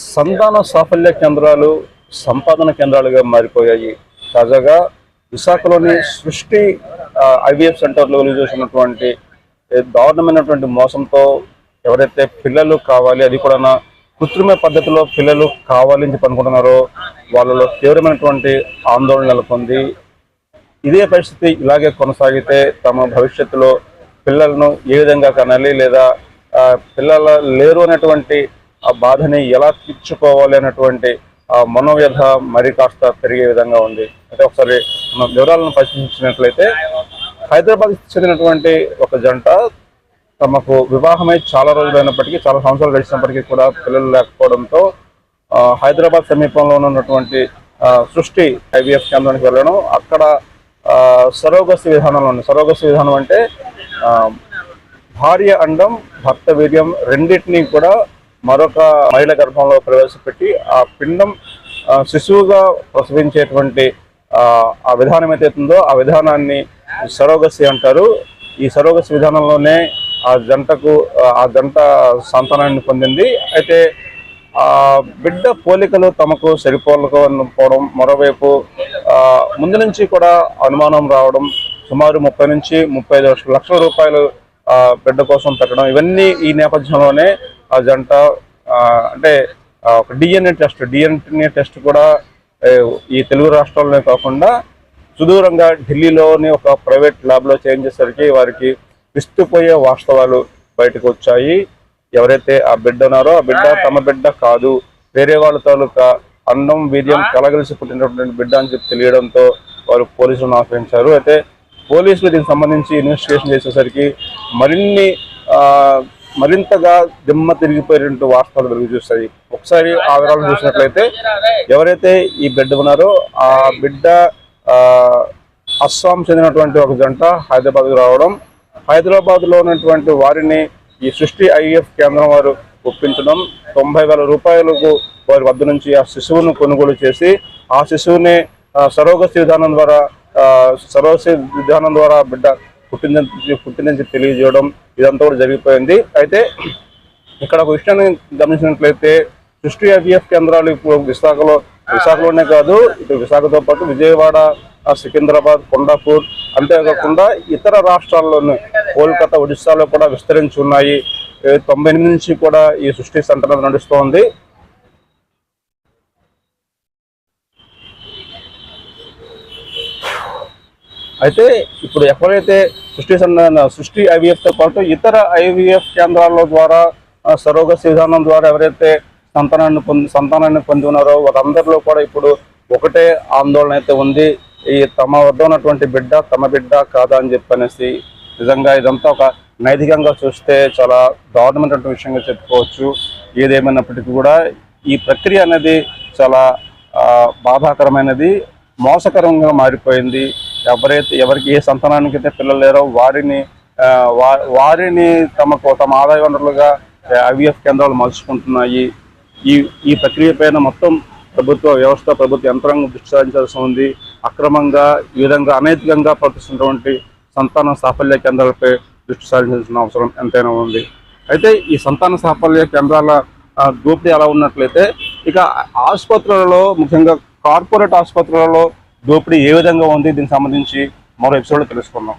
సంతాన సాఫల్య కేంద్రాలు సంపాదన కేంద్రాలుగా మారిపోయాయి. తాజాగా విశాఖలోని సృష్టి ఐవీఎఫ్ సెంటర్లో చూసినటువంటి దారుణమైనటువంటి మోసంతో ఎవరైతే పిల్లలు కావాలి అది కూడా కృత్రిమ పద్ధతిలో పిల్లలు కావాలి అని చెప్పి అనుకుంటున్నారో వాళ్ళలో తీవ్రమైనటువంటి ఆందోళన నెలకొంది. ఇదే పరిస్థితి ఇలాగే కొనసాగితే తమ భవిష్యత్తులో పిల్లలను ఏ విధంగా కనాలి లేదా పిల్లల లేరు అనేటువంటి ఆ బాధని ఎలా తీర్చుకోవాలి అనేటువంటి ఆ మనోవ్యధ మరి కాస్త పెరిగే విధంగా ఉంది. అయితే ఒకసారి మనం వివరాలను పరిశీలించినట్లయితే హైదరాబాద్ చెందినటువంటి ఒక జంట తమకు వివాహమై చాలా రోజులైనప్పటికీ చాలా సంవత్సరాలు గడిచినప్పటికీ కూడా పిల్లలు లేకపోవడంతో హైదరాబాద్ సమీపంలో ఉన్నటువంటి సృష్టి ఐవీఎఫ్ కేంద్రానికి వెళ్ళడం అక్కడ సరోగసి విధానంలో ఉంది. సరోగసి విధానం అంటే భార్య అండం భర్త వీర్యం రెండింటినీ కూడా మరొక మహిళ గర్భంలో ప్రవేశపెట్టి ఆ పిండం శిశువుగా ప్రసవించేటువంటి ఆ, విధానం ఏదైతే ఉందో ఆ విధానాన్ని సరోగసి అంటారు. ఈ సరోగసి విధానంలోనే ఆ జంటకు ఆ జంట సంతానాన్ని పొందింది. అయితే ఆ బిడ్డ పోలికలు తమకు సరిపోలకపోవడం మరోవైపు ముందు నుంచి కూడా అనుమానం రావడం సుమారు ముప్పై నుంచి ముప్పై ఐదు లక్షల రూపాయలు బిడ్డ కోసం పెట్టడం ఇవన్నీ ఈ నేపథ్యంలోనే ఆ జంట అంటే ఒక డిఎన్ఏ టెస్ట్ డిఎన్ఏ టెస్ట్ కూడా ఈ తెలుగు రాష్ట్రాల్లోనే కాకుండా సుదూరంగా ఢిల్లీలోని ఒక ప్రైవేట్ ల్యాబ్లో చేయించేసరికి వారికి విస్తుపోయే వాస్తవాలు బయటకు వచ్చాయి. ఎవరైతే ఆ బిడ్డ ఉన్నారో ఆ బిడ్డ తమ బిడ్డ కాదు. వేరే వాళ్ళ తాలూకా అన్నం వీర్యం కలగలిసి పుట్టినటువంటి బిడ్డ అని చెప్పి తెలియడంతో వారు పోలీసులను ఆశ్రయించారు. అయితే పోలీసులు దీనికి సంబంధించి ఇన్వెస్టిగేషన్ చేసేసరికి మరిన్ని మరింతగా దిమ్మ తిరిగిపోయినటువంటి వాస్తవాలు వెలుగు చూస్తాయి. ఒకసారి ఆ వివరాలు చూసినట్లయితే ఎవరైతే ఈ బిడ్డ ఉన్నారో ఆ బిడ్డ అస్సాం చెందినటువంటి ఒక జంట హైదరాబాద్కు రావడం హైదరాబాద్లో ఉన్నటువంటి వారిని ఈ సృష్టి ఐఎఫ్ కేంద్రం వారు ఒప్పించడం తొంభై వేల రూపాయలకు వారి వద్ద నుంచి ఆ శిశువును కొనుగోలు చేసి ఆ శిశువుని సరోగసి విధానం ద్వారా ఆ, సరోగసి విధానం ద్వారా బిడ్డ పుట్టిందని పుట్టిందని చెప్పి తెలియజేయడం ఇదంతా కూడా జరిగిపోయింది. అయితే ఇక్కడ ఒక విషయాన్ని గమనించినట్లయితే సృష్టి ఐవీఎఫ్ కేంద్రాలు ఇప్పుడు విశాఖలో విశాఖలోనే కాదు ఇప్పుడు విశాఖతో పాటు విజయవాడ సికింద్రాబాద్ కొండాపూర్ అంతేకాకుండా ఇతర రాష్ట్రాల్లోనూ కోల్కతా ఒడిశాలో కూడా విస్తరించి ఉన్నాయి. తొంభై ఎనిమిది నుంచి కూడా ఈ సృష్టి సెంటర్ నడుస్తోంది. అయితే ఇప్పుడు ఎప్పుడైతే సృష్టి సృష్టి ఐవీఎఫ్తో పాటు ఇతర ఐవీఎఫ్ కేంద్రాల ద్వారా ఆ, సరోగసి విధానం ద్వారా ఎవరైతే సంతానాన్ని పొంది సంతానాన్ని పొంది ఉన్నారో వారందరిలో కూడా ఇప్పుడు ఒకటే ఆందోళన అయితే ఉంది. ఈ తమ వద్ద ఉన్నటువంటి బిడ్డ తమ బిడ్డ కాదా అని చెప్పనేసి నిజంగా ఇదంతా ఒక నైతికంగా చూస్తే చాలా దారుణమైనటువంటి విషయంగా చెప్పుకోవచ్చు. ఏదేమైనప్పటికీ కూడా ఈ ప్రక్రియ అనేది చాలా బాధాకరమైనది మోసకరంగా మారిపోయింది. ఎవరైతే ఎవరికి ఏ సంతానానికి అయితే పిల్లలు లేరో వారిని వా- వారిని తమకు తమ ఆదాయ వనరులుగా ఐవీఎఫ్ కేంద్రాలు మలుచుకుంటున్నాయి. ఈ ఈ ప్రక్రియ పైన మొత్తం ప్రభుత్వ వ్యవస్థ ప్రభుత్వ యంత్రాంగం దృష్టి సారించాల్సి ఉంది. అక్రమంగా ఈ విధంగా అనైతికంగా ప్రవర్తిస్తున్నటువంటి సంతాన సాఫల్య కేంద్రాలపై దృష్టి సారించాల్సిన అవసరం ఎంతైనా ఉంది. అయితే ఈ సంతాన సాఫల్య కేంద్రాల ఆ, దోపిడీ ఎలా ఉన్నట్లయితే ఇక ఆసుపత్రులలో ముఖ్యంగా కార్పొరేట్ ఆసుపత్రులలో దోపిడీ ఏ విధంగా ఉంది? దీనికి సంబంధించి మరో ఎపిసోడ్ తెలుసుకుందాం.